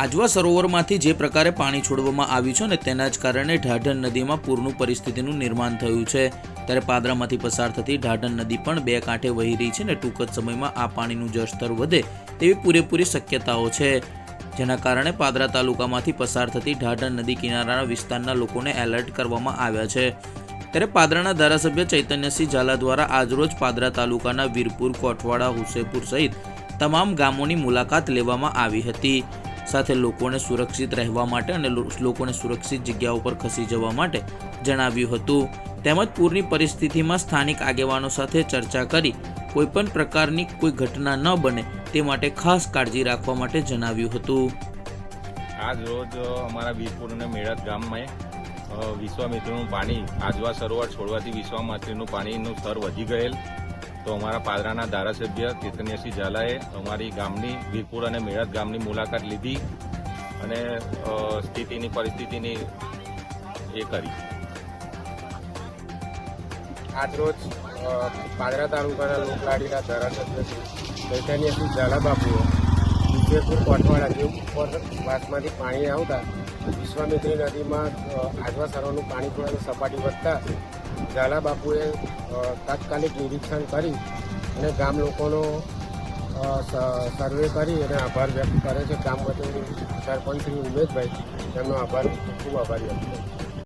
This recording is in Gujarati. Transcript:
આજવા સરોવરમાંથી જે પ્રકારે પાણી છોડવામાં આવ્યું છે ને તેના જ કારણે ઢાઢન નદીમાં પૂરનું પરિસ્થિતિનું નિર્માણ થયું છે. ત્યારે પાદરામાંથી પસાર થતી ઢાઢન નદી પણ બે કાંઠે વહી રહી છે ને ટૂંક જ સમયમાં આ પાણીનું જળસ્તર વધે તેવી પૂરેપૂરી શક્યતાઓ છે. જેના કારણે પાદરા તાલુકામાંથી પસાર થતી ઢાઢન નદી કિનારાના વિસ્તારના લોકોને એલર્ટ કરવામાં આવ્યા છે. ત્યારે પાદરાના ધારાસભ્ય ચૈતન્યસિંહ ઝાલા દ્વારા આજરોજ પાદરા તાલુકાના વીરપુર કોઠવાડા હુસેપુર સહિત તમામ ગામોની મુલાકાત લેવામાં આવી હતી. સાથે લોકોને સુરક્ષિત રહેવા માટે અને લોકોને સુરક્ષિત જગ્યાઓ પર ખસી જવા માટે જણાવ્યું હતું. તેમજ પૂરની પરિસ્થિતિમાં સ્થાનિક આગેવાનો સાથે ચર્ચા કરી કોઈપણ પ્રકારની કોઈ ઘટના ન બને તે માટે ખાસ કાળજી રાખવા માટે જણાવ્યું હતું. આજ રોજ અમારા વીરપુર અને મેળત ગામમાં વિશ્વામિત્રીનું પાણી આજવા સરોવર છોડવાથી વિશ્વામિત્રીનું પાણીનું સ્તર વધી ગયેલ. તો અમારા પાદરાના ધારાસભ્ય ચેતન્યસિંહ ઝાલાએ અમારી ગામની, વીરપુર અને મેળત ગામની મુલાકાત લીધી અને સ્થિતિની પરિસ્થિતિની એ કરી. આજરોજ પાદરા તાલુકાના લોકલાડીના ધારાસભ્ય શ્રી ચૈતન્યસિંહ ઝાલાબાપુએ વિજયપુર કોટવાડા જે ઉપરવાસમાંથી પાણી આવતા વિશ્વામિત્રી નદીમાં આજવા સરોવરનું પાણી પૂરાની સપાટી વધતા ઝાલાબાપુએ બાપુએ તાત્કાલિક નિરીક્ષણ કરી અને ગામ લોકોનો સર્વે કરી અને આભાર વ્યક્ત કરે છે ગામ વતી સરપંચ શ્રી ઉમેશભાઈ તેમનો આભાર ખૂબ આભારી છું.